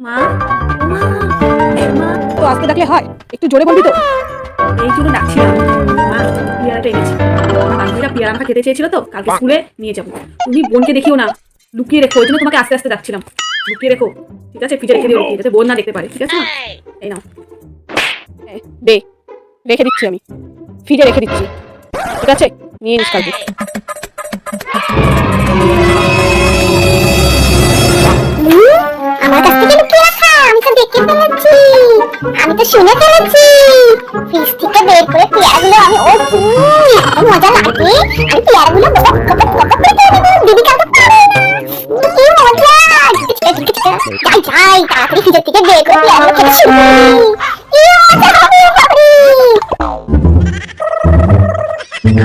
মা মা মা। তো আজকে ডাকলে হয়? একটু জোরে বলবি তো। এই জন্য ডাকছিলাম মা পেয়ারাটা এনেছি। বান্ধবীরা পেয়ারা আমাকে খেতে চেয়েছিল তো কালকে স্কুলে নিয়ে যাব। তুমি বোনকে দেখিও না লুকিয়ে রেখো ওই জন্য তোমাকে আস্তে আস্তে ডাকছিলাম। লুকিয়ে রেখো ঠিক আছে? ফ্রিজে রেখে দিও যাতে বোন না দেখতে পারে ঠিক আছে? এই। নাও। দে রেখে দিচ্ছি আমি। ফিরে রেখে দিচ্ছি। ঠিক আছে? নিয়ে নিস কালকে। ফেলেছি। আমি তো শুনে ফেলেছি। ফ্রিজ থেকে বের করে পেয়ারাগুলো আমি ও এত মজা লাগে। আমি পেয়ারাগুলো বক বক বক করে খেয়ে নেব দিদি কাউকে পাবে না। কি মজা। যাই যাই তাড়াতাড়ি ফ্রিজের থেকে বের করে পেয়ারাগুলো খেতে শুরু কি মজা হবে বাবারে। গুলো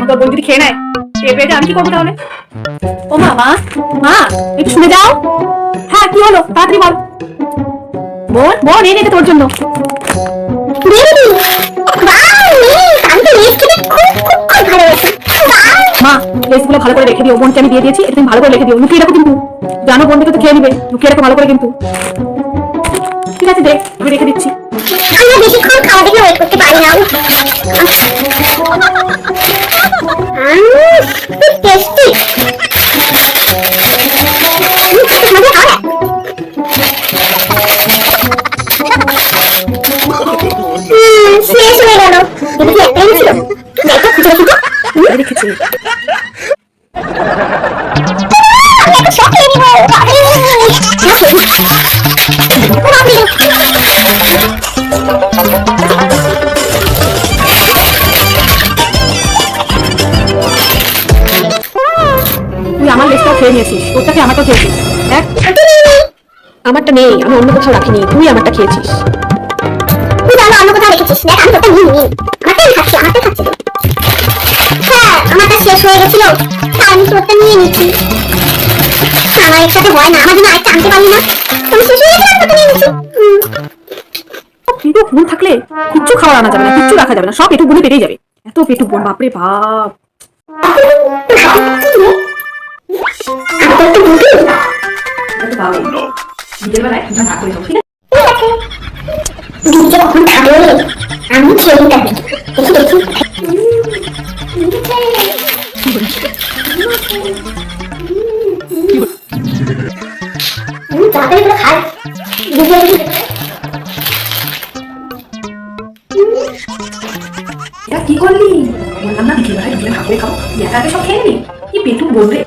বোন যদি খেয়ে নেয়? পেয়ে আমি কি করব তাহলে? ও মা মা মা, একটু শুনে যাও। হ্যাঁ কি হলো? তাড়াতাড়ি বল। বোন বোন এই রেখে তোর জন্য। মা লেসগুলো ভালো করে রেখে দিও। বোনকে আমি দিয়ে দিয়েছি, এটা তুমি ভালো করে রেখে দিও। লুকিয়ে রাখো কিন্তু। জানো বোন দেখে তো খেয়ে নিবে। লুকিয়ে রাখো ভালো করে কিন্তু। ঠিক আছে দেখ আমি রেখে দিচ্ছি। আমার খেয়ে নিয়েছিস। খেয়েছিস। দেখ। আমারটা নেই আমি অন্য কোথাও রাখিনি। তুই আমারটা খেয়েছিস। তুই অন্য কোথাও রেখেছিস? দেখ আমি তোকে নিয়ে নিই আমারটাই খাচ্ছি আমারটাই খাচ্ছি। হ্যাঁ আমারটা শেষ হয়ে গেছিল। আমি তোরটা নিয়ে নিচ্ছি। আমার একসাথে হয় না আমার জন্য আরেকটা আনতে পারলি না। আমি শেষ হয়ে গেছিলাম তোকে নিয়ে নিচ্ছি। কিন্তু বোন থাকলে কিচ্ছু খাওয়া আনা যাবে না কিচ্ছু রাখা যাবে না সব পেটু বোনে পেটেই যাবে। এত পেটু বোন বাপরে বাপ। আমি তো একটু বুঝি করে ঠিক আছে। দিদিকে কখন খাবে। আমি খেয়ে নিতে হবে দেখি। দেখি তাড়াতাড়ি করে খাই। কি করলি? বললাম না দুপুরে ভাগ করে খাব। একা সব খেয়ে নিবি? কি পেটু বলবে?